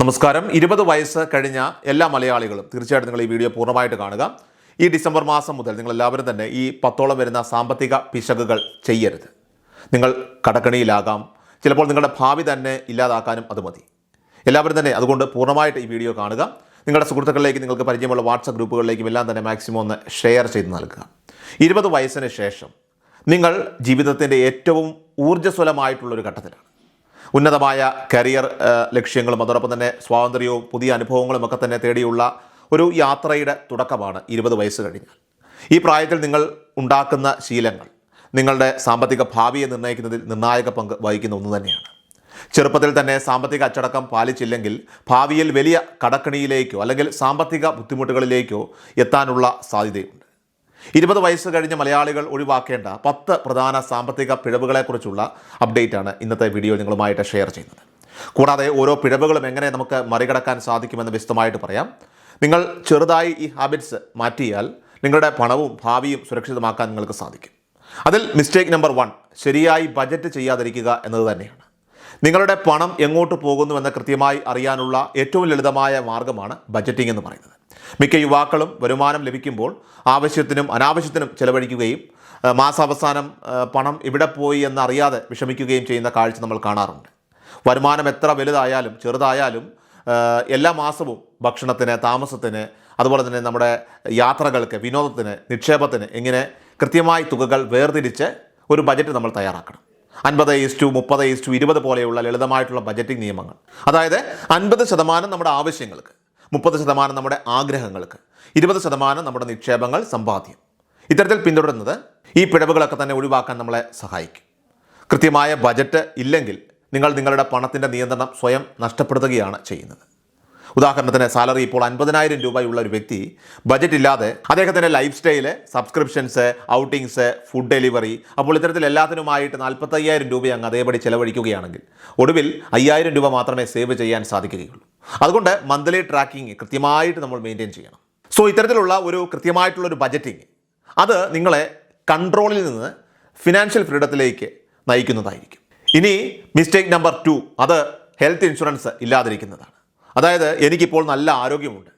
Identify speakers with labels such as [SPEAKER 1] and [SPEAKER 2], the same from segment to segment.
[SPEAKER 1] നമസ്കാരം. ഇരുപത് വയസ്സ് കഴിഞ്ഞ എല്ലാ മലയാളികളും തീർച്ചയായിട്ടും നിങ്ങൾ ഈ വീഡിയോ പൂർണമായിട്ട് കാണുക. ഈ ഡിസംബർ മാസം മുതൽ നിങ്ങൾ എല്ലാവരും തന്നെ ഈ പത്തോളം വരുന്ന സാമ്പത്തിക പിശകുകൾ ചെയ്യരുത്. നിങ്ങൾ കടക്കണിയിലാകാം. ചിലപ്പോൾ നിങ്ങളുടെ ഭാവി തന്നെ ഇല്ലാതാക്കാനും അത് മതി. എല്ലാവരും തന്നെ അതുകൊണ്ട് പൂർണമായിട്ട് ഈ വീഡിയോ കാണുക. നിങ്ങളുടെ സുഹൃത്തുക്കളിലേക്ക് നിങ്ങൾക്ക് പരിചയമുള്ള വാട്സപ്പ് ഗ്രൂപ്പുകളിലേക്കും എല്ലാം തന്നെ മാക്സിമം ഒന്ന് ഷെയർ ചെയ്ത് നൽകുക. ഇരുപത് വയസ്സിന് ശേഷം നിങ്ങൾ ജീവിതത്തിന്റെ ഏറ്റവും ഊർജസ്വലമായിട്ടുള്ളൊരു ഘട്ടത്തിലാണ്. ഉന്നതമായ കരിയർ ലക്ഷ്യങ്ങളും അതോടൊപ്പം തന്നെ സ്വാതന്ത്ര്യവും പുതിയ അനുഭവങ്ങളും ഒക്കെ തന്നെ തേടിയുള്ള ഒരു യാത്രയുടെ തുടക്കമാണ് ഇരുപത് വയസ്സ് കഴിഞ്ഞാൽ. ഈ പ്രായത്തിൽ നിങ്ങൾ ഉണ്ടാക്കുന്ന ശീലങ്ങൾ നിങ്ങളുടെ സാമ്പത്തിക ഭാവിയെ നിർണയിക്കുന്നതിൽ നിർണായക പങ്ക് വഹിക്കുന്ന ഒന്ന് തന്നെയാണ്. ചെറുപ്പത്തിൽ തന്നെ സാമ്പത്തിക അച്ചടക്കം പാലിച്ചില്ലെങ്കിൽ ഭാവിയിൽ വലിയ കടക്കണിയിലേക്കോ അല്ലെങ്കിൽ സാമ്പത്തിക ബുദ്ധിമുട്ടുകളിലേക്കോ എത്താനുള്ള സാധ്യതയുണ്ട്. ഇരുപത് വയസ്സ് കഴിഞ്ഞ മലയാളികൾ ഒഴിവാക്കേണ്ട പത്ത് പ്രധാന സാമ്പത്തിക പിഴവുകളെക്കുറിച്ചുള്ള അപ്ഡേറ്റാണ് ഇന്നത്തെ വീഡിയോ നിങ്ങളുമായിട്ട് ഷെയർ ചെയ്യുന്നത്. കൂടാതെ ഓരോ പിഴവുകളും എങ്ങനെ നമുക്ക് മറികടക്കാൻ സാധിക്കുമെന്ന് വിശദമായിട്ട് പറയാം. നിങ്ങൾ ചെറുതായി ഈ ഹാബിറ്റ്സ് മാറ്റിയാൽ നിങ്ങളുടെ പണവും ഭാവിയും സുരക്ഷിതമാക്കാൻ നിങ്ങൾക്ക് സാധിക്കും. അതിൽ മിസ്റ്റേക്ക് നമ്പർ വൺ ശരിയായി ബജറ്റ് ചെയ്യാതിരിക്കുക എന്നത് തന്നെയാണ്. നിങ്ങളുടെ പണം എങ്ങോട്ട് പോകുന്നുവെന്ന് കൃത്യമായി അറിയാനുള്ള ഏറ്റവും ലളിതമായ മാർഗമാണ് ബജറ്റിംഗ് എന്ന് പറയുന്നത്. മിക്ക യുവാക്കളും വരുമാനം ലഭിക്കുമ്പോൾ ആവശ്യത്തിനും അനാവശ്യത്തിനും ചെലവഴിക്കുകയും മാസാവസാനം പണം ഇവിടെ പോയി എന്നറിയാതെ വിഷമിക്കുകയും ചെയ്യുന്ന കാഴ്ച നമ്മൾ കാണാറുണ്ട്. വരുമാനം എത്ര വലുതായാലും ചെറുതായാലും എല്ലാ മാസവും ഭക്ഷണത്തിന് താമസത്തിന് അതുപോലെ തന്നെ നമ്മുടെ യാത്രകൾക്ക് വിനോദത്തിന് നിക്ഷേപത്തിന് ഇങ്ങനെ കൃത്യമായി തുകകൾ വേർതിരിച്ച് ഒരു ബജറ്റ് നമ്മൾ തയ്യാറാക്കണം. അൻപത് ഈസ് ടു മുപ്പത് ഈസ് ടു ഇരുപത് പോലെയുള്ള ലളിതമായിട്ടുള്ള ബജറ്റിംഗ് നിയമങ്ങൾ. അതായത് അൻപത് ശതമാനം നമ്മുടെ ആവശ്യങ്ങൾക്ക് മുപ്പത് ശതമാനം നമ്മുടെ ആഗ്രഹങ്ങൾക്ക് ഇരുപത് ശതമാനം നമ്മുടെ നിക്ഷേപങ്ങൾ സമ്പാദ്യം. ഇത്തരത്തിൽ പിന്തുടരുന്നത് ഈ പിഴവുകളൊക്കെ തന്നെ ഒഴിവാക്കാൻ നമ്മളെ സഹായിക്കും. കൃത്യമായ ബജറ്റ് ഇല്ലെങ്കിൽ നിങ്ങൾ നിങ്ങളുടെ പണത്തിന്റെ നിയന്ത്രണം സ്വയം നഷ്ടപ്പെടുത്തുകയാണ് ചെയ്യുന്നത്. ഉദാഹരണത്തിന് സാലറി ഇപ്പോൾ അൻപതിനായിരം രൂപയുള്ള ഒരു വ്യക്തി ബജറ്റ് ഇല്ലാതെ അദ്ദേഹത്തിന്റെ lifestyle subscriptions outings food delivery അപ്പോൾ ഇത്തരത്തിൽ എല്ലാത്തിനുമായിട്ട് നാൽപ്പത്തയ്യായിരം രൂപ അങ്ങ് അതേപടി ചെലവഴിക്കുകയാണെങ്കിൽ ഒടുവിൽ അയ്യായിരം രൂപ മാത്രമേ സേവ് ചെയ്യാൻ സാധിക്കുകയുള്ളൂ. അതുകൊണ്ട് മന്ത്ലി ട്രാക്കിംഗ് കൃത്യമായിട്ട് നമ്മൾ മെയിന്റെയിൻ ചെയ്യണം. സോ ഇത്തരത്തിലുള്ള ഒരു കൃത്യമായിട്ടുള്ള ഒരു ബജറ്റിംഗ് അത് നിങ്ങളെ കൺട്രോളിൽ നിന്ന് ഫിനാൻഷ്യൽ ഫ്രീഡത്തിലേക്ക് നയിക്കുന്നതായിരിക്കും. ഇനി മിസ്റ്റേക്ക് നമ്പർ ടു അത് ഹെൽത്ത് ഇൻഷുറൻസ് ഇല്ലാതിരിക്കുന്നതാണ്. അതായത് എനിക്കിപ്പോൾ നല്ല ആരോഗ്യമുണ്ട്.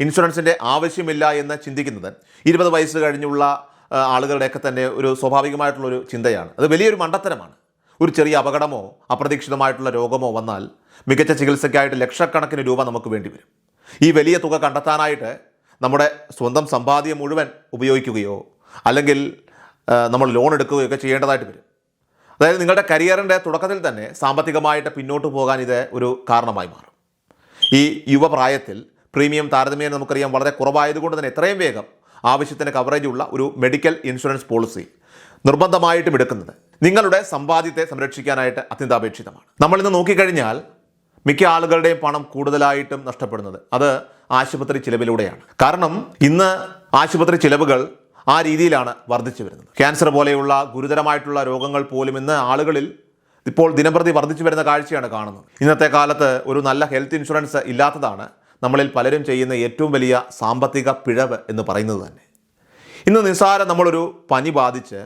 [SPEAKER 1] ഇൻഷുറൻസിന്റെ ആവശ്യമില്ല എന്ന് ചിന്തിക്കുന്നത് ഇരുപത് വയസ്സ് കഴിഞ്ഞുള്ള ആളുകളുടെയൊക്കെ തന്നെ ഒരു സ്വാഭാവികമായിട്ടുള്ളൊരു ചിന്തയാണ്. അത് വലിയൊരു മണ്ടത്തരമാണ്. ഒരു ചെറിയ അപകടമോ അപ്രതീക്ഷിതമായിട്ടുള്ള രോഗമോ വന്നാൽ മികച്ച ചികിത്സയ്ക്കായിട്ട് ലക്ഷക്കണക്കിന് രൂപ നമുക്ക് വേണ്ടി വരും ഈ വലിയ തുക കണ്ടെത്താനായിട്ട് നമ്മുടെ സ്വന്തം സമ്പാദ്യം മുഴുവൻ ഉപയോഗിക്കുകയോ അല്ലെങ്കിൽ നമ്മൾ ലോൺ എടുക്കുകയോ ഒക്കെ ചെയ്യേണ്ടതായിട്ട് വരും. അതായത് നിങ്ങളുടെ കരിയറിന്റെ തുടക്കത്തിൽ തന്നെ സാമ്പത്തികമായിട്ട് പിന്നോട്ട് പോകാൻ ഇത് ഒരു കാരണമായി മാറും. ഈ യുവപ്രായത്തിൽ പ്രീമിയം താരതമ്യേന നമുക്കറിയാം വളരെ കുറവായതുകൊണ്ട് തന്നെ എത്രയും വേഗം ആവശ്യത്തിന് കവറേജ് ഉള്ള ഒരു മെഡിക്കൽ ഇൻഷുറൻസ് പോളിസി നിർബന്ധമായിട്ടും എടുക്കുന്നത് നിങ്ങളുടെ സമ്പാദ്യത്തെ സംരക്ഷിക്കാനായിട്ട് അത്യന്താപേക്ഷിതമാണ്. നമ്മളിന്ന് നോക്കിക്കഴിഞ്ഞാൽ മിക്ക ആളുകളുടെയും പണം കൂടുതലായിട്ടും നഷ്ടപ്പെടുന്നത് അത് ആശുപത്രി ചിലവിലൂടെയാണ്. കാരണം ഇന്ന് ആശുപത്രി ചിലവുകൾ ആ രീതിയിലാണ് വർദ്ധിച്ചു വരുന്നത്. ക്യാൻസർ പോലെയുള്ള ഗുരുതരമായിട്ടുള്ള രോഗങ്ങൾ പോലും ഇന്ന് ആളുകളിൽ ഇപ്പോൾ ദിനംപ്രതി വർദ്ധിച്ചു വരുന്ന കാഴ്ചയാണ് കാണുന്നത്. ഇന്നത്തെ കാലത്ത് ഒരു നല്ല ഹെൽത്ത് ഇൻഷുറൻസ് ഇല്ലാത്തതാണ് നമ്മളിൽ പലരും ചെയ്യുന്ന ഏറ്റവും വലിയ സാമ്പത്തിക പിഴവ് എന്ന് പറയുന്നത് തന്നെ. ഇന്ന് നിസ്സാരം നമ്മളൊരു പനി ബാധിച്ച്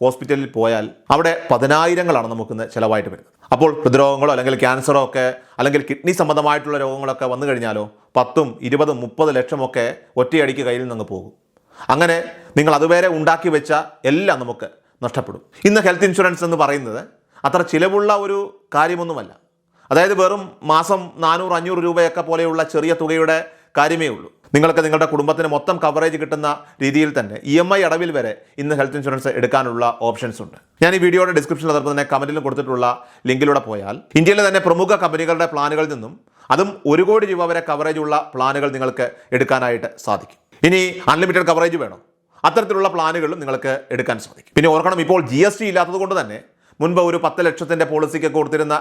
[SPEAKER 1] ഹോസ്പിറ്റലിൽ പോയാൽ അവിടെ പതിനായിരങ്ങളാണ് നമുക്കിന്ന് ചിലവായിട്ട് വരുന്നത്. അപ്പോൾ ഹൃദ്രോഗങ്ങളോ അല്ലെങ്കിൽ ക്യാൻസറോ ഒക്കെ അല്ലെങ്കിൽ കിഡ്നി സംബന്ധമായിട്ടുള്ള രോഗങ്ങളൊക്കെ വന്നു കഴിഞ്ഞാലോ പത്തും ഇരുപതും മുപ്പത് ലക്ഷമൊക്കെ ഒറ്റയടിക്ക് കയ്യിൽ നിന്ന് പോകും. അങ്ങനെ നിങ്ങൾ അതുവരെ ഉണ്ടാക്കി വെച്ച എല്ലാം നമുക്ക് നഷ്ടപ്പെടും. ഇന്ന് ഹെൽത്ത് ഇൻഷുറൻസ് എന്ന് പറയുന്നത് അത്ര ചിലവുള്ള ഒരു കാര്യമൊന്നുമല്ല. അതായത് വെറും മാസം നാനൂറ് അഞ്ഞൂറ് രൂപയൊക്കെ പോലെയുള്ള ചെറിയ തുകയുടെ കാര്യമേ ഉള്ളൂ. നിങ്ങൾക്ക് നിങ്ങളുടെ കുടുംബത്തിന് മൊത്തം കവറേജ് കിട്ടുന്ന രീതിയിൽ തന്നെ ഇ എം ഐ അടവിൽ വരെ ഇന്ന് ഹെൽത്ത് ഇൻഷുറൻസ് എടുക്കാനുള്ള ഓപ്ഷൻസ് ഉണ്ട്. ഞാൻ ഈ വീഡിയോയുടെ ഡിസ്ക്രിപ്ഷനിൽ അതോടൊപ്പം തന്നെ കമന്റിലും കൊടുത്തിട്ടുള്ള ലിങ്കിലൂടെ പോയാൽ ഇന്ത്യയിലെ തന്നെ പ്രമുഖ കമ്പനികളുടെ പ്ലാനുകളിൽ നിന്നും അതും ഒരു കോടി രൂപ വരെ കവറേജ് ഉള്ള പ്ലാനുകൾ നിങ്ങൾക്ക് എടുക്കാനായിട്ട് സാധിക്കും. ഇനി അൺലിമിറ്റഡ് കവറേജ് വേണം. അത്തരത്തിലുള്ള പ്ലാനുകളും നിങ്ങൾക്ക് എടുക്കാൻ സാധിക്കും. പിന്നെ ഓർക്കണം ഇപ്പോൾ ജി എസ് ടി ഇല്ലാത്തത് കൊണ്ട് തന്നെ മുൻപ് ഒരു പത്ത് ലക്ഷത്തിന്റെ പോളിസിക്ക് കൊടുത്തിരുന്ന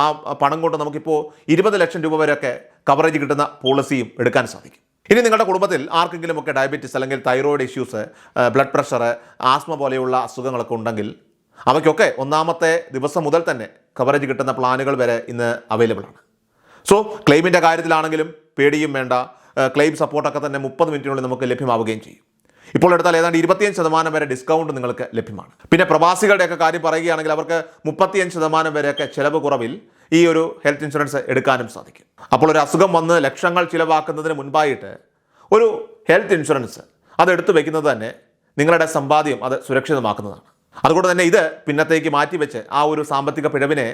[SPEAKER 1] ആ പണം കൊണ്ട് നമുക്കിപ്പോൾ ഇരുപത് ലക്ഷം രൂപ വരെയൊക്കെ കവറേജ് കിട്ടുന്ന പോളിസിയും എടുക്കാൻ സാധിക്കും. ഇനി നിങ്ങളുടെ കുടുംബത്തിൽ ആർക്കെങ്കിലുമൊക്കെ ഡയബറ്റീസ് അല്ലെങ്കിൽ thyroid issues blood pressure asthma പോലെയുള്ള അസുഖങ്ങളൊക്കെ ഉണ്ടെങ്കിൽ അവയ്ക്കൊക്കെ ഒന്നാമത്തെ ദിവസം മുതൽ തന്നെ കവറേജ് കിട്ടുന്ന പ്ലാനുകൾ വരെ ഇന്ന് അവൈലബിൾ ആണ്. സോ ക്ലെയിമിന്റെ കാര്യത്തിലാണെങ്കിലും പേടിയും വേണ്ട. ക്ലെയിം സപ്പോർട്ടൊക്കെ തന്നെ മുപ്പത് മിനിറ്റിനുള്ളിൽ നമുക്ക് ലഭ്യമാവുകയും ചെയ്യും. ഇപ്പോൾ എടുത്താൽ ഏതാണ്ട് ഇരുപത്തിയഞ്ച് ശതമാനം വരെ ഡിസ്കൗണ്ട് നിങ്ങൾക്ക് ലഭ്യമാണ്. പിന്നെ പ്രവാസികളുടെയൊക്കെ കാര്യം പറയുകയാണെങ്കിൽ അവർക്ക് മുപ്പത്തിയഞ്ച് ശതമാനം വരെയൊക്കെ ചിലവ് കുറവിൽ ഈ ഒരു ഹെൽത്ത് ഇൻഷുറൻസ് എടുക്കാനും സാധിക്കും. അപ്പോൾ ഒരു അസുഖം വന്ന് ലക്ഷങ്ങൾ ചിലവാക്കുന്നതിന് മുൻപായിട്ട് ഒരു ഹെൽത്ത് ഇൻഷുറൻസ് അത് എടുത്തു വെക്കുന്നത് തന്നെ നിങ്ങളുടെ സമ്പാദ്യം അത് സുരക്ഷിതമാക്കുന്നതാണ്. അതുകൊണ്ട് തന്നെ ഇത് പിന്നത്തേക്ക് മാറ്റിവെച്ച് ആ ഒരു സാമ്പത്തിക പിഴവിനെ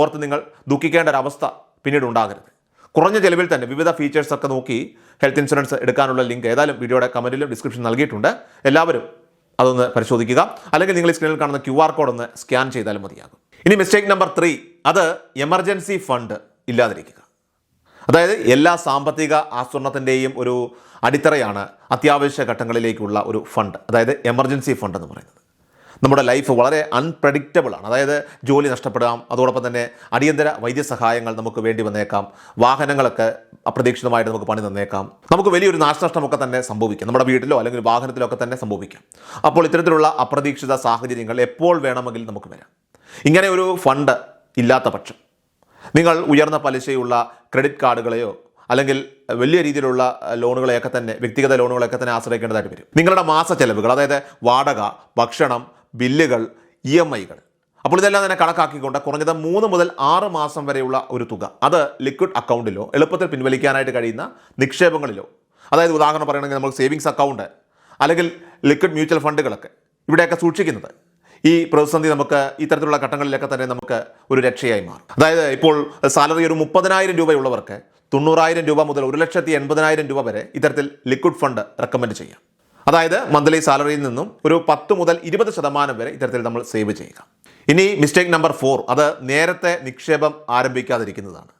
[SPEAKER 1] ഓർത്ത് നിങ്ങൾ ദുഃഖിക്കേണ്ട ഒരു അവസ്ഥ പിന്നീട് ഉണ്ടാകരുത്. കുറഞ്ഞ ചിലവിൽ തന്നെ വിവിധ ഫീച്ചേഴ്സ് ഒക്കെ നോക്കി ഹെൽത്ത് ഇൻഷുറൻസ് എടുക്കാനുള്ള ലിങ്ക് ഏതായാലും വീഡിയോയുടെ കമന്റിലും ഡിസ്ക്രിപ്ഷൻ നൽകിയിട്ടുണ്ട്. എല്ലാവരും അതൊന്ന് പരിശോധിക്കുക. അല്ലെങ്കിൽ നിങ്ങൾ സ്ക്രീനിൽ കാണുന്ന ക്യു ആർ കോഡ് ഒന്ന് സ്കാൻ ചെയ്താലും മതിയാകും. ഇനി മിസ്റ്റേക്ക് നമ്പർ ത്രീ അത് എമർജൻസി ഫണ്ട് ഇല്ലാതിരിക്കുക. അതായത് എല്ലാ സാമ്പത്തിക ആസൂത്രണത്തിന്റെയും ഒരു അടിത്തറയാണ് അത്യാവശ്യ ഘട്ടങ്ങളിലേക്കുള്ള ഒരു ഫണ്ട് അതായത് എമർജൻസി ഫണ്ട് എന്ന് പറയുന്നത്. നമ്മുടെ ലൈഫ് വളരെ അൺപ്രഡിക്റ്റബിളാണ് അതായത് ജോലി നഷ്ടപ്പെടാം അതോടൊപ്പം തന്നെ അടിയന്തര വൈദ്യസഹായങ്ങൾ നമുക്ക് വേണ്ടി വന്നേക്കാം വാഹനങ്ങളൊക്കെ അപ്രതീക്ഷിതമായിട്ട് നമുക്ക് പണി തന്നേക്കാം. നമുക്ക് വലിയൊരു നാശനഷ്ടമൊക്കെ തന്നെ സംഭവിക്കാം. നമ്മുടെ വീട്ടിലോ അല്ലെങ്കിൽ വാഹനത്തിലോ ഒക്കെ തന്നെ സംഭവിക്കാം. അപ്പോൾ ഇത്തരത്തിലുള്ള അപ്രതീക്ഷിത സാഹചര്യങ്ങൾ എപ്പോൾ വേണമെങ്കിലും നമുക്ക് വരാം. ഇങ്ങനെ ഒരു ഫണ്ട് ഇല്ലാത്ത പക്ഷം നിങ്ങൾ ഉയർന്ന പലിശയുള്ള ക്രെഡിറ്റ് കാർഡുകളെയോ അല്ലെങ്കിൽ വലിയ രീതിയിലുള്ള ലോണുകളെയൊക്കെ തന്നെ വ്യക്തിഗത ലോണുകളെയൊക്കെ തന്നെ ആശ്രയിക്കേണ്ടതായിട്ട് വരും. നിങ്ങളുടെ മാസ ചെലവുകൾ അതായത് വാടക ഭക്ഷണം ബില്ലുകൾ ഇ എം ഐകൾ. അപ്പോൾ ഇതെല്ലാം തന്നെ കണക്കാക്കിക്കൊണ്ട് കുറഞ്ഞത് മൂന്ന് മുതൽ ആറ് മാസം വരെയുള്ള ഒരു തുക. അത് ലിക്വിഡ് അക്കൗണ്ടിലോ എളുപ്പത്തിൽ പിൻവലിക്കാനായിട്ട് കഴിയുന്ന നിക്ഷേപങ്ങളിലോ. അതായത് ഉദാഹരണം പറയുകയാണെങ്കിൽ നമ്മൾ സേവിങ്സ് അക്കൗണ്ട് അല്ലെങ്കിൽ ലിക്വിഡ് മ്യൂച്വൽ ഫണ്ടുകളൊക്കെ ഇവിടെയൊക്കെ സൂക്ഷിക്കുന്നത്. ഈ പ്രതിസന്ധി നമുക്ക് ഇത്തരത്തിലുള്ള ഘട്ടങ്ങളിലൊക്കെ തന്നെ നമുക്ക് ഒരു രക്ഷയായി മാറും. അതായത് ഇപ്പോൾ സാലറി ഒരു മുപ്പതിനായിരം രൂപയുള്ളവർക്ക് തൊണ്ണൂറായിരം രൂപ മുതൽ ഒരു ലക്ഷത്തി എൺപതിനായിരം രൂപ വരെ ഇത്തരത്തിൽ ലിക്വിഡ് ഫണ്ട് റെക്കമെൻഡ് ചെയ്യാം. അതായത് മന്ത്ലി സാലറിയിൽ നിന്നും ഒരു പത്ത് മുതൽ ഇരുപത് ശതമാനം വരെ ഇത്തരത്തിൽ നമ്മൾ സേവ് ചെയ്യുക. ഇനി മിസ്റ്റേക്ക് നമ്പർ ഫോർ അത് നേരത്തെ നിക്ഷേപം ആരംഭിക്കാതിരിക്കുന്നതാണ്.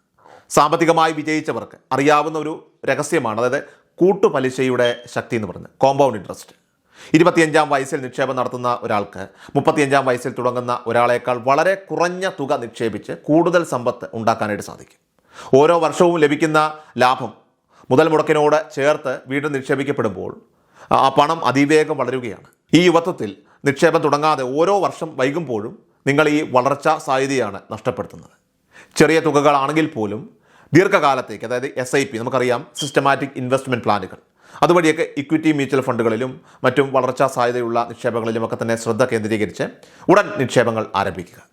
[SPEAKER 1] സാമ്പത്തികമായി വിജയിച്ചവർക്ക് അറിയാവുന്ന ഒരു രഹസ്യമാണ് അതായത് കൂട്ടുപലിശയുടെ ശക്തി എന്ന് പറഞ്ഞ് കോമ്പൗണ്ട് ഇൻട്രസ്റ്റ് ഇരുപത്തിയഞ്ചാം വയസ്സിൽ നിക്ഷേപം നടത്തുന്ന ഒരാൾക്ക് മുപ്പത്തിയഞ്ചാം വയസ്സിൽ തുടങ്ങുന്ന ഒരാളേക്കാൾ വളരെ കുറഞ്ഞ തുക നിക്ഷേപിച്ച് കൂടുതൽ സമ്പത്ത് ഉണ്ടാക്കാനായിട്ട് സാധിക്കും. ഓരോ വർഷവും ലഭിക്കുന്ന ലാഭം മുതൽ മുടക്കിനോട് ചേർത്ത് വീണ്ടും നിക്ഷേപിക്കപ്പെടുമ്പോൾ ആ പണം അതിവേഗം വളരുകയാണ്. ഈ യുവത്വത്തിൽ നിക്ഷേപം തുടങ്ങാതെ ഓരോ വർഷം വൈകുമ്പോഴും നിങ്ങൾ ഈ വളർച്ചാ സാധ്യതയാണ് നഷ്ടപ്പെടുത്തുന്നത്. ചെറിയ തുകകളാണെങ്കിൽ പോലും ദീർഘകാലത്തേക്ക് അതായത് എസ് ഐ പി നമുക്കറിയാം സിസ്റ്റമാറ്റിക് ഇൻവെസ്റ്റ്മെന്റ് പ്ലാനുകൾ അതുവഴിയൊക്കെ ഇക്വിറ്റി മ്യൂച്വൽ ഫണ്ടുകളിലും മറ്റും വളർച്ചാ സാധ്യതയുള്ള നിക്ഷേപങ്ങളിലും ഒക്കെ തന്നെ ശ്രദ്ധ കേന്ദ്രീകരിച്ച് ഉടൻ നിക്ഷേപങ്ങൾ ആരംഭിക്കുക.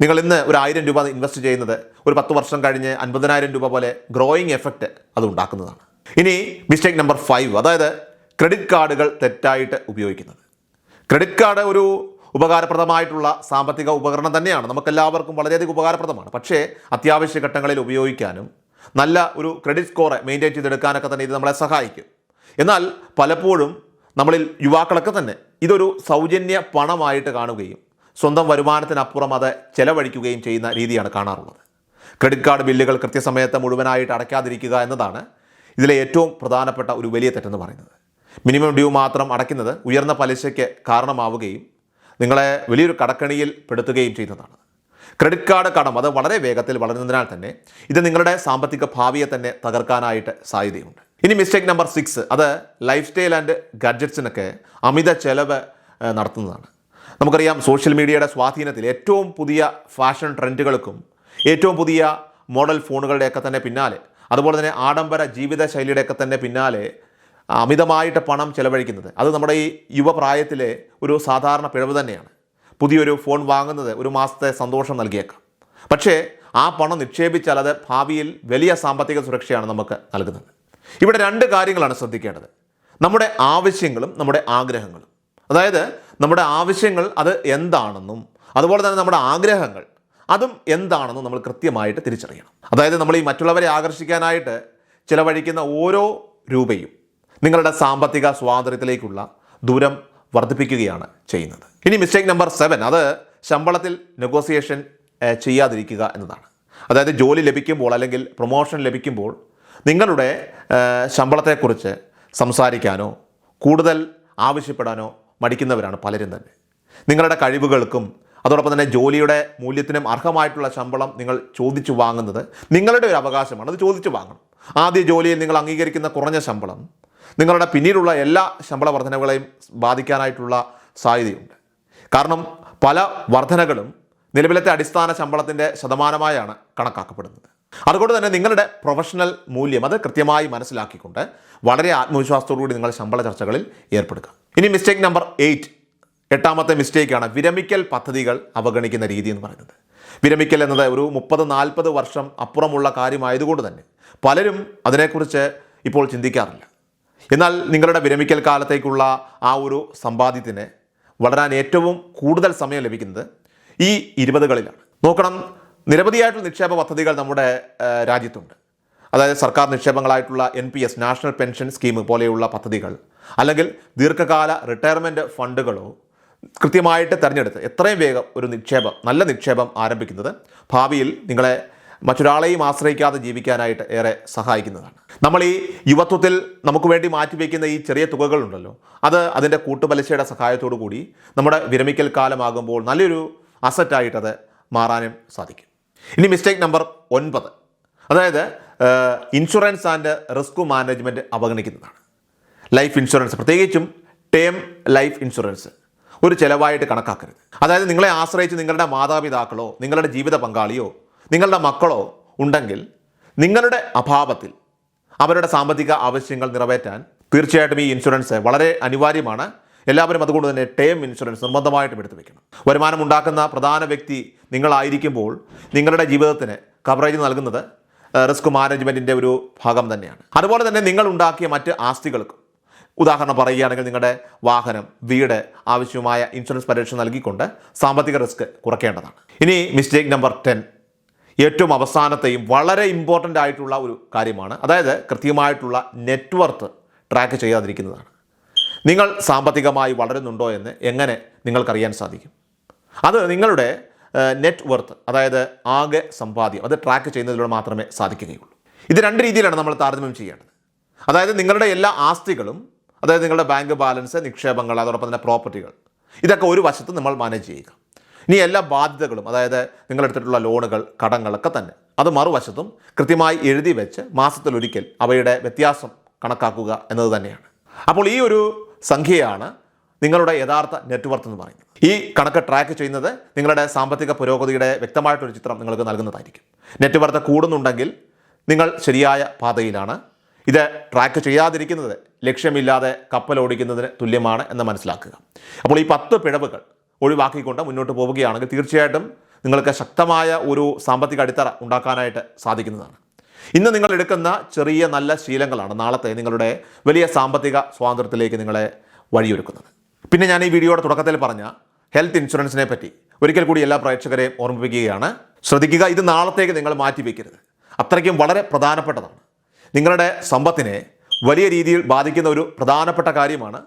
[SPEAKER 1] നിങ്ങൾ ഇന്ന് ഒരു ആയിരം രൂപ ഇൻവെസ്റ്റ് ചെയ്യുന്നത് ഒരു പത്ത് വർഷം കഴിഞ്ഞ് അൻപതിനായിരം രൂപ പോലെ ഗ്രോയിങ് എഫക്റ്റ് അത് ഉണ്ടാക്കുന്നതാണ്. ഇനി മിസ്റ്റേക്ക് നമ്പർ ഫൈവ് അതായത് ക്രെഡിറ്റ് കാർഡുകൾ തെറ്റായിട്ട് ഉപയോഗിക്കുന്നത്. ക്രെഡിറ്റ് കാർഡ് ഒരു ഉപകാരപ്രദമായിട്ടുള്ള സാമ്പത്തിക ഉപകരണം തന്നെയാണ്. നമുക്കെല്ലാവർക്കും വളരെയധികം ഉപകാരപ്രദമാണ്. പക്ഷേ അത്യാവശ്യ ഘട്ടങ്ങളിൽ ഉപയോഗിക്കാനും നല്ല ഒരു ക്രെഡിറ്റ് സ്കോർ മെയിന്റെയിൻ ചെയ്തെടുക്കാനൊക്കെ തന്നെ ഇത് നമ്മളെ സഹായിക്കും. എന്നാൽ പലപ്പോഴും നമ്മളിൽ യുവാക്കളൊക്കെ തന്നെ ഇതൊരു സൗജന്യ പണമായിട്ട് കാണുകയും സ്വന്തം വരുമാനത്തിനപ്പുറം അത് ചെലവഴിക്കുകയും ചെയ്യുന്ന രീതിയാണ് കാണാറുള്ളത്. ക്രെഡിറ്റ് കാർഡ് ബില്ലുകൾ കൃത്യസമയത്ത് മുഴുവനായിട്ട് അടയ്ക്കാതിരിക്കുക എന്നതാണ് ഇതിലെ ഏറ്റവും പ്രധാനപ്പെട്ട ഒരു വലിയ തെറ്റെന്ന് പറയുന്നത്. മിനിമം ഡ്യൂ മാത്രം അടയ്ക്കുന്നത് ഉയർന്ന പലിശയ്ക്ക് കാരണമാവുകയും നിങ്ങളെ വലിയൊരു കടക്കണിയിൽ പെടുത്തുകയും ചെയ്യുന്നതാണ് ക്രെഡിറ്റ് കാർഡ് കടം അത് വളരെ വേഗത്തിൽ വളരുന്നതിനാൽ തന്നെ ഇത് നിങ്ങളുടെ സാമ്പത്തിക ഭാവിയെ തന്നെ തകർക്കാനായിട്ട് സാധ്യതയുണ്ട്. ഇനി മിസ്റ്റേക്ക് നമ്പർ സിക്സ് അത് ലൈഫ് സ്റ്റൈൽ ആൻഡ് ഗഡ്ജറ്റ്സിനൊക്കെ അമിത ചെലവ് നടത്തുന്നതാണ്. നമുക്കറിയാം സോഷ്യൽ മീഡിയയുടെ സ്വാധീനത്തിൽ ഏറ്റവും പുതിയ ഫാഷൻ ട്രെൻഡുകൾക്കും ഏറ്റവും പുതിയ മോഡൽ ഫോണുകളുടെയൊക്കെ തന്നെ പിന്നാലെ അതുപോലെ തന്നെ ആഡംബര ജീവിതശൈലിയുടെയൊക്കെ തന്നെ പിന്നാലെ അമിതമായിട്ട് പണം ചെലവഴിക്കുന്നത്. അത് നമ്മുടെ ഈ യുവപ്രായത്തിലെ ഒരു സാധാരണ പിഴവ് തന്നെയാണ്. പുതിയൊരു ഫോൺ വാങ്ങുന്നത് ഒരു മാസത്തെ സന്തോഷം നൽകിയേക്കാം. പക്ഷേ ആ പണം നിക്ഷേപിച്ചാൽ അത് ഭാവിയിൽ വലിയ സാമ്പത്തിക സുരക്ഷയാണ് നമുക്ക് നൽകുന്നത്. ഇവിടെ രണ്ട് കാര്യങ്ങളാണ് ശ്രദ്ധിക്കേണ്ടത്. നമ്മുടെ ആവശ്യങ്ങളും നമ്മുടെ ആഗ്രഹങ്ങളും. അതായത് നമ്മുടെ ആവശ്യങ്ങൾ അത് എന്താണെന്നും അതുപോലെ തന്നെ നമ്മുടെ ആഗ്രഹങ്ങൾ അതും എന്താണെന്നും നമ്മൾ കൃത്യമായിട്ട് തിരിച്ചറിയണം. അതായത് നമ്മൾ ഈ മറ്റുള്ളവരെ ആകർഷിക്കാനായിട്ട് ചിലവഴിക്കുന്ന ഓരോ രൂപയും നിങ്ങളുടെ സാമ്പത്തിക സ്വാതന്ത്ര്യത്തിലേക്കുള്ള ദൂരം വർദ്ധിപ്പിക്കുകയാണ് ചെയ്യുന്നത്. ഇനി മിസ്റ്റേക്ക് നമ്പർ സെവൻ അത് ശമ്പളത്തിൽ നെഗോസിയേഷൻ ചെയ്യാതിരിക്കുക എന്നതാണ്. അതായത് ജോലി ലഭിക്കുമ്പോൾ അല്ലെങ്കിൽ പ്രൊമോഷൻ ലഭിക്കുമ്പോൾ നിങ്ങളുടെ ശമ്പളത്തെക്കുറിച്ച് സംസാരിക്കാനോ കൂടുതൽ ആവശ്യപ്പെടാനോ മടിക്കുന്നവരാണ് പലരും തന്നെ. നിങ്ങളുടെ കഴിവുകൾക്കും അതോടൊപ്പം തന്നെ ജോലിയുടെ മൂല്യത്തിനും അർഹമായിട്ടുള്ള ശമ്പളം നിങ്ങൾ ചോദിച്ചു വാങ്ങുന്നത് നിങ്ങളുടെ ഒരു അവകാശമാണ്. അത് ചോദിച്ചു വാങ്ങണം. ആദ്യ ജോലിയിൽ നിങ്ങൾ അംഗീകരിക്കുന്ന കുറഞ്ഞ ശമ്പളം നിങ്ങളുടെ പിന്നീടുള്ള എല്ലാ ശമ്പള വർധനകളെയും ബാധിക്കാനായിട്ടുള്ള സാധ്യതയുണ്ട്. കാരണം പല വർധനകളും നിലവിലത്തെ അടിസ്ഥാന ശമ്പളത്തിന്റെ ശതമാനമായാണ് കണക്കാക്കപ്പെടുന്നത്. അതുകൊണ്ട് തന്നെ നിങ്ങളുടെ പ്രൊഫഷണൽ മൂല്യം അത് കൃത്യമായി മനസ്സിലാക്കിക്കൊണ്ട് വളരെ ആത്മവിശ്വാസത്തോടുകൂടി നിങ്ങൾ ശമ്പള ചർച്ചകളിൽ ഏർപ്പെടുക. ഇനി മിസ്റ്റേക്ക് നമ്പർ എയ്റ്റ് എട്ടാമത്തെ മിസ്റ്റേക്കാണ് വിരമിക്കൽ പദ്ധതികൾ അവഗണിക്കുന്ന രീതി എന്ന് പറയുന്നത്. വിരമിക്കൽ എന്നത് ഒരു മുപ്പത് നാൽപ്പത് വർഷം അപ്പുറമുള്ള കാര്യമായതുകൊണ്ട് തന്നെ പലരും അതിനെക്കുറിച്ച് ഇപ്പോൾ ചിന്തിക്കാറില്ല. എന്നാൽ നിങ്ങളുടെ വിരമിക്കൽ കാലത്തേക്കുള്ള ആ ഒരു സമ്പാദ്യത്തിന് വളരാൻ ഏറ്റവും കൂടുതൽ സമയം ലഭിക്കുന്നത് ഈ ഇരുപതുകളിലാണ്. നോക്കണം നിരവധിയായിട്ടുള്ള നിക്ഷേപ പദ്ധതികൾ നമ്മുടെ രാജ്യത്തുണ്ട്. അതായത് സർക്കാർ നിക്ഷേപങ്ങളായിട്ടുള്ള N P S national pension scheme പോലെയുള്ള പദ്ധതികൾ അല്ലെങ്കിൽ ദീർഘകാല റിട്ടയർമെന്റ് ഫണ്ടുകളോ കൃത്യമായിട്ട് തിരഞ്ഞെടുത്ത് എത്രയും വേഗം ഒരു നിക്ഷേപം നല്ല നിക്ഷേപം ആരംഭിക്കുന്നത് ഭാവിയിൽ നിങ്ങളെ മറ്റൊരാളെയും ആശ്രയിക്കാതെ ജീവിക്കാനായിട്ട് ഏറെ സഹായിക്കുന്നതാണ്. നമ്മൾ ഈ യുവത്വത്തിൽ നമുക്ക് വേണ്ടി മാറ്റിവെക്കുന്ന ഈ ചെറിയ തുകകളുണ്ടല്ലോ അത് അതിന്റെ കൂട്ടുപലിശയുടെ സഹായത്തോടു കൂടി നമ്മുടെ വിരമിക്കൽ കാലമാകുമ്പോൾ നല്ലൊരു അസറ്റായിട്ടത് മാറാനും സാധിക്കും. ഇനി മിസ്റ്റേക്ക് നമ്പർ ഒൻപത്. അതായത് ഇൻഷുറൻസ് ആൻഡ് റിസ്ക് മാനേജ്മെന്റ് അവഗണിക്കുന്നതാണ്. ലൈഫ് ഇൻഷുറൻസ് പ്രത്യേകിച്ചും ടേം ലൈഫ് ഇൻഷുറൻസ് ഒരു ചിലവായിട്ട് കണക്കാക്കരുത്. അതായത് നിങ്ങളെ ആശ്രയിച്ച് നിങ്ങളുടെ മാതാപിതാക്കളോ നിങ്ങളുടെ ജീവിത പങ്കാളിയോ നിങ്ങളുടെ മക്കളോ ഉണ്ടെങ്കിൽ നിങ്ങളുടെ അഭാവത്തിൽ അവരുടെ സാമ്പത്തിക ആവശ്യങ്ങൾ നിറവേറ്റാൻ തീർച്ചയായിട്ടും ഈ ഇൻഷുറൻസ് വളരെ അനിവാര്യമാണ്. എല്ലാവരും അതുകൊണ്ട് തന്നെ ടേം ഇൻഷുറൻസ് നിർബന്ധമായിട്ടും എടുത്തു വെക്കണം വരുമാനം ഉണ്ടാക്കുന്ന പ്രധാന വ്യക്തി നിങ്ങളായിരിക്കുമ്പോൾ നിങ്ങളുടെ ജീവിതത്തിന് കവറേജ് നൽകുന്നത് റിസ്ക് മാനേജ്മെന്റിന്റെ ഒരു ഭാഗം തന്നെയാണ്. അതുപോലെ തന്നെ നിങ്ങൾ ഉണ്ടാക്കിയ മറ്റ് ആസ്തികൾക്കും ഉദാഹരണം പറയുകയാണെങ്കിൽ നിങ്ങളുടെ വാഹനം വീട് ആവശ്യമായ ഇൻഷുറൻസ് പരിരക്ഷ നൽകിക്കൊണ്ട് സാമ്പത്തിക റിസ്ക് കുറയ്ക്കേണ്ടതാണ്. ഇനി മിസ്റ്റേക്ക് നമ്പർ ടെൻ ഏറ്റവും അവസാനത്തെയും വളരെ ഇമ്പോർട്ടന്റ് ആയിട്ടുള്ള ഒരു കാര്യമാണ്. അതായത് കൃത്യമായിട്ടുള്ള നെറ്റ്വർത്ത് ട്രാക്ക് ചെയ്യാതിരിക്കുന്നതാണ്. നിങ്ങൾ സാമ്പത്തികമായി വളരുന്നുണ്ടോ എന്ന് എങ്ങനെ നിങ്ങൾക്കറിയാൻ സാധിക്കും? അത് നിങ്ങളുടെ നെറ്റ് വർത്ത് അതായത് ആകെ സമ്പാദ്യം അത് ട്രാക്ക് ചെയ്യുന്നതിലൂടെ മാത്രമേ സാധിക്കുകയുള്ളൂ. ഇത് രണ്ട് രീതിയിലാണ് നമ്മൾ താരതമ്യം ചെയ്യേണ്ടത്. അതായത് നിങ്ങളുടെ എല്ലാ ആസ്തികളും അതായത് നിങ്ങളുടെ ബാങ്ക് ബാലൻസ് നിക്ഷേപങ്ങൾ അതോടൊപ്പം തന്നെ പ്രോപ്പർട്ടികൾ ഇതൊക്കെ ഒരു വശത്ത് നമ്മൾ മാനേജ് ചെയ്യുക. ഇനി എല്ലാ ബാധ്യതകളും അതായത് നിങ്ങളെടുത്തിട്ടുള്ള ലോണുകൾ കടങ്ങളൊക്കെ തന്നെ അത് മറുവശത്തും കൃത്യമായി എഴുതി വെച്ച് മാസത്തിലൊരിക്കൽ അവയുടെ വ്യത്യാസം കണക്കാക്കുക എന്നത് തന്നെയാണ്. അപ്പോൾ ഈ ഒരു സംഖ്യയാണ് നിങ്ങളുടെ യഥാർത്ഥ നെറ്റ്വർത്ത് എന്ന് പറയുന്നത്. ഈ കണക്ക് ട്രാക്ക് ചെയ്യുന്നത് നിങ്ങളുടെ സാമ്പത്തിക പുരോഗതിയുടെ വ്യക്തമായിട്ടൊരു ചിത്രം നിങ്ങൾക്ക് നൽകുന്നതായിരിക്കും. നെറ്റ്വർത്ത് കൂടുന്നുണ്ടെങ്കിൽ നിങ്ങൾ ശരിയായ പാതയിലാണ്. ഇത് ട്രാക്ക് ചെയ്യാതിരിക്കുന്നത് ലക്ഷ്യമില്ലാതെ കപ്പൽ ഓടിക്കുന്നതിന് തുല്യമാണ് എന്ന് മനസ്സിലാക്കുക. അപ്പോൾ ഈ പത്ത് പിഴവുകൾ ഒഴിവാക്കിക്കൊണ്ട് മുന്നോട്ട് പോവുകയാണെങ്കിൽ തീർച്ചയായിട്ടും നിങ്ങൾക്ക് ശക്തമായ ഒരു സാമ്പത്തിക അടിത്തറ ഉണ്ടാക്കാനായിട്ട് സാധിക്കുന്നതാണ്. ഇന്ന് നിങ്ങൾ എടുക്കുന്ന ചെറിയ നല്ല ശീലങ്ങളാണ് നാളത്തെ നിങ്ങളുടെ വലിയ സാമ്പത്തിക സ്വാതന്ത്ര്യത്തിലേക്ക് നിങ്ങളെ വഴിയൊരുക്കുന്നത്. പിന്നെ ഞാൻ ഈ വീഡിയോയുടെ തുടക്കത്തിൽ പറഞ്ഞ ഹെൽത്ത് ഇൻഷുറൻസിനെ പറ്റി ഒരിക്കൽ കൂടി എല്ലാ പ്രേക്ഷകരെയും ഓർമ്മിപ്പിക്കുകയാണ്. ശ്രദ്ധിക്കുക ഇത് നാളത്തേക്ക് നിങ്ങൾ മാറ്റിവെക്കരുത്. അത്രയ്ക്കും വളരെ പ്രധാനപ്പെട്ടതാണ്. നിങ്ങളുടെ സമ്പത്തിനെ വലിയ രീതിയിൽ ബാധിക്കുന്ന ഒരു പ്രധാനപ്പെട്ട കാര്യമാണ്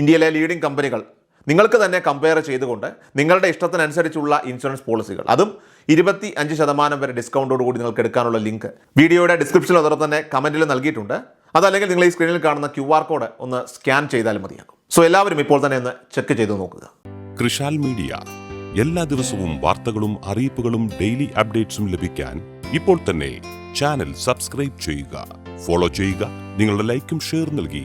[SPEAKER 1] ഇന്ത്യയിലെ ലീഡിംഗ് കമ്പനികൾ നിങ്ങൾക്ക് തന്നെ കമ്പയർ ചെയ്തുകൊണ്ട് നിങ്ങളുടെ ഇഷ്ടത്തിനനുസരിച്ചുള്ള ഇൻഷുറൻസ് പോളിസികൾ അതും ഇരുപത്തി അഞ്ച് ശതമാനം വരെ ഡിസ്കൗണ്ടോട് കൂടി നിങ്ങൾക്ക് എടുക്കാനുള്ള ലിങ്ക് വീഡിയോയുടെ ഡിസ്ക്രിപ്ഷനിൽ അതോടെ തന്നെ കമന്റിൽ നൽകിയിട്ടുണ്ട്. അതല്ലെങ്കിൽ നിങ്ങൾ ഈ സ്ക്രീനിൽ കാണുന്ന ക്യു ആർ കോഡ് ഒന്ന് സ്കാൻ ചെയ്താൽ മതിയാകും. സോ എല്ലാവരും ഇപ്പോൾ തന്നെ ഒന്ന് ചെക്ക് ചെയ്ത് നോക്കുക.
[SPEAKER 2] കൃഷാൽ മീഡിയ എല്ലാ ദിവസവും വാർത്തകളും അറിയിപ്പുകളും ഡെയിലി അപ്ഡേറ്റ്സും ലഭിക്കാൻ ഇപ്പോൾ തന്നെ ചാനൽ സബ്സ്ക്രൈബ് ചെയ്യുക. ഫോളോ ചെയ്യുക. നിങ്ങളുടെ ലൈക്കും ഷെയർ നൽകി